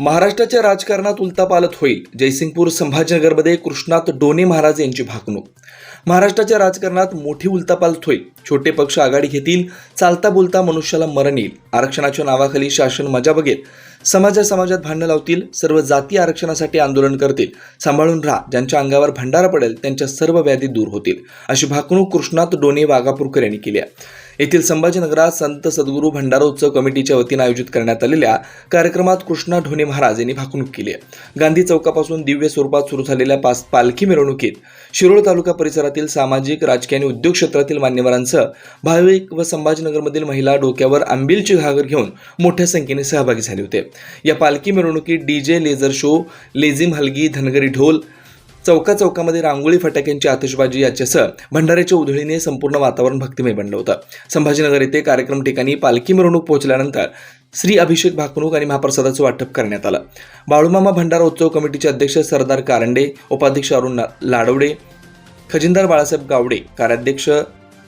महाराष्ट्राच्या राजकारणात उलतापालत होईल. जयसिंगपूर संभाजीनगरमध्ये कृष्णात डोने महाराज यांची भाकणूक. महाराष्ट्राच्या राजकारणात मोठी उलतापालत होईल. छोटे पक्ष आघाडी घेतील चालता बोलता मनुष्याला मरण येईल. आरक्षणाच्या नावाखाली शासन मजा बघेल. समाजा समाजात भांडणं लावतील सर्व जाती आरक्षणासाठी आंदोलन करतील. सांभाळून राहा ज्यांच्या अंगावर भंडारा पडेल त्यांच्या सर्व व्याधी दूर होतील. अशी भाकणूक कृष्णात डोने वाघापूरकर यांनी केली आहे. येथील संभाजीनगरात संत सद्गुरू भंडारोत्सव कमिटीच्या वतीनं आयोजित करण्यात आलेल्या कार्यक्रमात कृष्णा ढोणे महाराज यांनी भाकणूक केली आहे. गांधी चौकापासून दिव्य स्वरूपात सुरू झालेल्या पाच पालखी मिरवणुकीत शिरोळ तालुका परिसरातील सामाजिक राजकीय आणि उद्योग क्षेत्रातील मान्यवरांसह भाविक व संभाजीनगरमधील महिला डोक्यावर आंबिलची घागर घेऊन मोठ्या संख्येने सहभागी झाले होते. या पालखी मिरवणुकीत डीजे लेझर शो लेझिम हलगी धनगरी ढोल चौका चौकामध्ये रांगोळी फटाक्यांची आतिषबाजी याच्यासह भंडाऱ्याच्या उधळीने संपूर्ण वातावरण भक्तिमय बनलं होतं. संभाजीनगर येथे कार्यक्रम ठिकाणी पालखी मिरवणूक पोहोचल्यानंतर श्री अभिषेक भाकणूक आणि महाप्रसादाचं वाटप करण्यात आलं. बाळूमामा भंडारा उत्सव कमिटीचे अध्यक्ष सरदार कारंडे उपाध्यक्ष अरुण लाडवडे खजिनदार बाळासाहेब गावडे कार्याध्यक्ष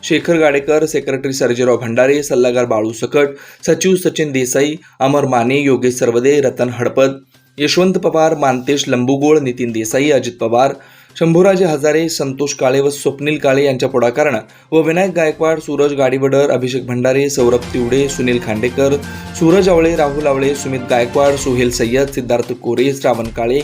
शेखर गाडेकर सेक्रेटरी सर्जेराव भंडारे सल्लागार बाळू सकट सचिव सचिन देसाई अमर माने योगेश सरवदे रतन हडपद यशवंत पवार मानतेश लंबुगोळ नितीन देसाई अजित पवार शंभूराजे हजारे संतोष काळे व स्वप्नील काळे यांच्या पुढाकारानं व विनायक गायकवाड सूरज गाडीवडर अभिषेक भंडारे सौरभ तिवडे सुनील खांडेकर सूरज आवळे राहुल आवळे सुमित गायकवाड सुहेल सय्यद सिद्धार्थ कोरे श्रावण काळे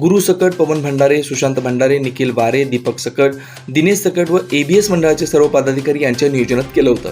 गुरु सकट पवन भंडारे सुशांत भंडारे निखिल वारे दीपक सकट दिनेश सकट व एबीएस मंडळाचे सर्व पदाधिकारी यांच्या नियोजनात केलं होतं.